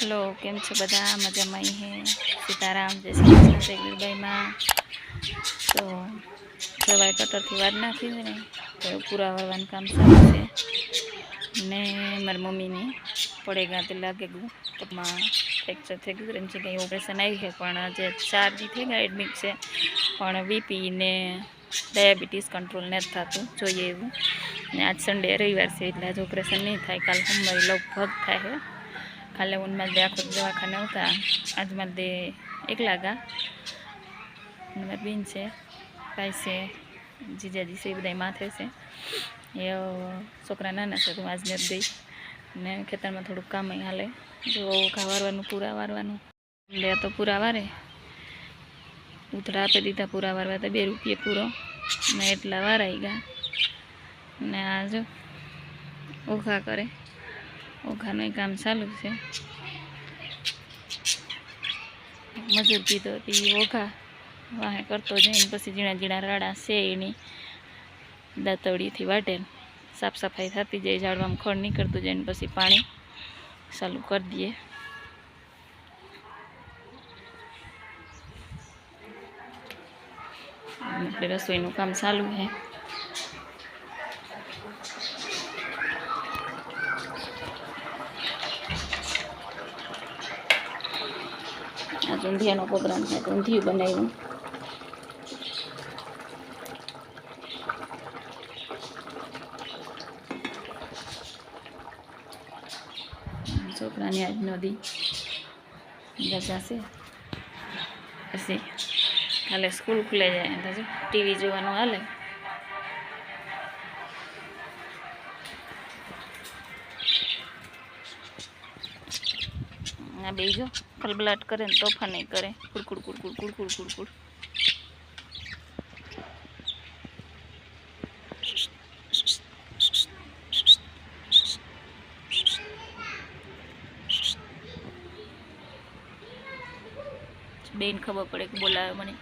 Hello કેમ છો બધા મજામાં અહીં હે સીતારામ જય શ્રી કૃષ્ણ શેગડીબાઈમાં તો સવારે કટરથી વાર નાખી છે ને તો પૂરા વાળવાનું કામ ચાલુ છે ને મારી મમ્મીને પડે ગયા તે લાગે ગયું પગમાં ફ્રેક્ચર થઈ ગયું એમ છે કંઈ ઓપરેશન આવી છે પણ જે ચાર દી થઈ ગયા એડમિટ છે પણ બીપી ને ડાયાબિટીસ કંટ્રોલ નથી થતું જોઈએ એવું ને આજ સન્ડે રવિવાર છે એટલે આજ ઓપરેશન નહીં થાય કાલ સોમવારે લગભગ થાય છે કાલે ઉનમાં દે આખો દવાખાને આવતા. આજ મારે બેન છે, ભાઈ છે, જીજાજી છે, એ બધા માથે છે. એ છોકરા નાના છે, તો હું આજ નથી દઈ ને ખેતરમાં થોડુંક કામ હાલે. જો ઘા વારવાનું, પૂરા વારવાનું. લે તો પૂરા વારે. ઉથડા આપી દીધા પૂરા વારવા તો બે રૂપિયા પૂરો. ને એટલા વારાઈ ગયા ને આ જો, ઓઘા કરે. ઓઘાનું કામ ચાલુ છે. મજૂર કીધો હતી ઓઘા વાહે કરતો જઈને પછી ઝીણા ઝીણા રાડા છે એની. દાંતવડીથી વાટેલ. સાફ સફાઈ થતી જાય, ઝાડવામાં ખડ નીકળતું જાય ને પછી પાણી ચાલુ કરી દઈએ. એટલે રસોઈનું કામ ચાલુ છે. આજ ઊંધિયાનો પ્રોગ્રામ છે ઊંધિયું બનાવ્યું. છોકરાની આજ નદી રજા છે કાલે સ્કૂલ ખુલે જાય. ટીવી જોવાનું હાલે? આ બે જો ખલબલાટ કરે ને તોફાન નહીં કરે કુડકુડ કુડકુડ કુડકુડ કુડકુડ બેન ખબર પડે કે બોલાવે મને